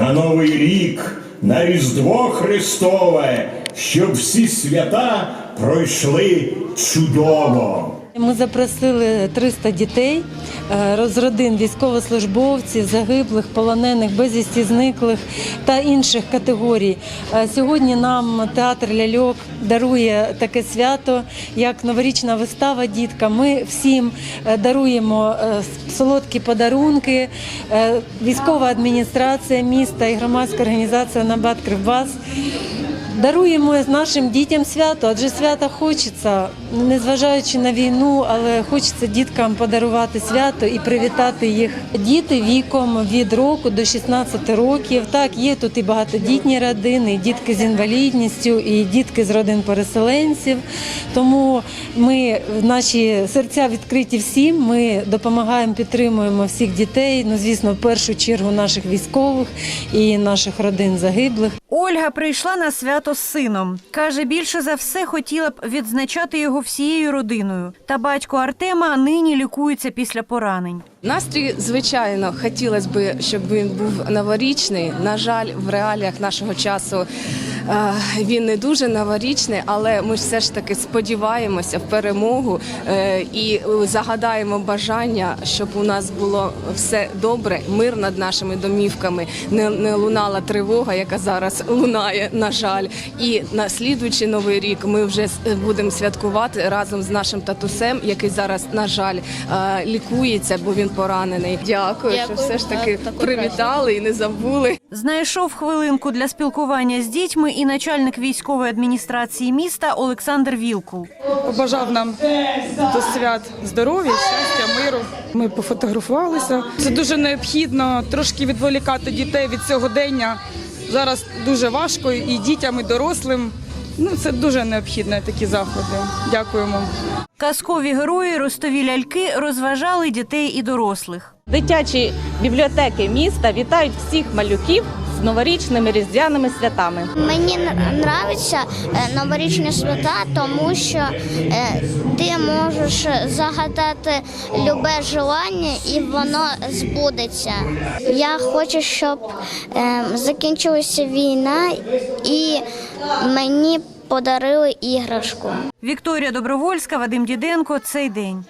на Новий рік, на Різдво Христове, щоб всі свята пройшли чудово. Ми запросили 300 дітей з родин військовослужбовців, загиблих, полонених, безвісті зниклих та інших категорій. Е, Сьогодні нам театр ляльок дарує таке свято, як новорічна вистава діткам. Ми всім е, даруємо е, солодкі подарунки. Е, Військова адміністрація міста і громадська організація Набат Кривбас Даруємо нашим дітям свято, адже свята хочеться, незважаючи на війну, але хочеться діткам подарувати свято і привітати їх. Діти віком від року до 16 років. Так, є тут і багатодітні родини, і дітки з інвалідністю, і дітки з родин переселенців. Тому ми наші серця відкриті всім. Ми допомагаємо, підтримуємо всіх дітей. Ну, звісно, в першу чергу наших військових і наших родин загиблих. Ольга прийшла на свято з сином. Каже, більше за все хотіла б відзначати його всією родиною. Та батько Артема нині лікується після поранень. Настрій, звичайно, хотілося б, щоб він був новорічний. На жаль, в реаліях нашого часу він не дуже новорічний, але ми все ж таки сподіваємося в перемогу е, і загадаємо бажання, щоб у нас було все добре, мир над нашими домівками, не, не лунала тривога, яка зараз лунає, на жаль. І на слідуючий новий рік ми вже будемо святкувати разом з нашим татусем, який зараз, на жаль, е, лікується, бо він поранений. Дякую, що все ж таки Так, привітали і не забули. Знайшов хвилинку для спілкування з дітьми і начальник військової адміністрації міста Олександр Вілкул. побажав нам до свят здоров'я, щастя, миру. Ми пофотографувалися. Це дуже необхідно трошки відволікати дітей від сьогодення. Зараз дуже важко і дітям, і дорослим. Ну це дуже необхідно такі заходи. Дякуємо. Казкові герої ростові ляльки розважали дітей і дорослих. Дитячі бібліотеки міста вітають всіх малюків з новорічними різдвяними святами. Мені подобаються новорічні свята, тому що е, ти можеш загадати любе желання і воно збудеться. Я хочу, щоб е, закінчилася війна і мені подарили іграшку. Вікторія Добровольська, Вадим Діденко. Цей день.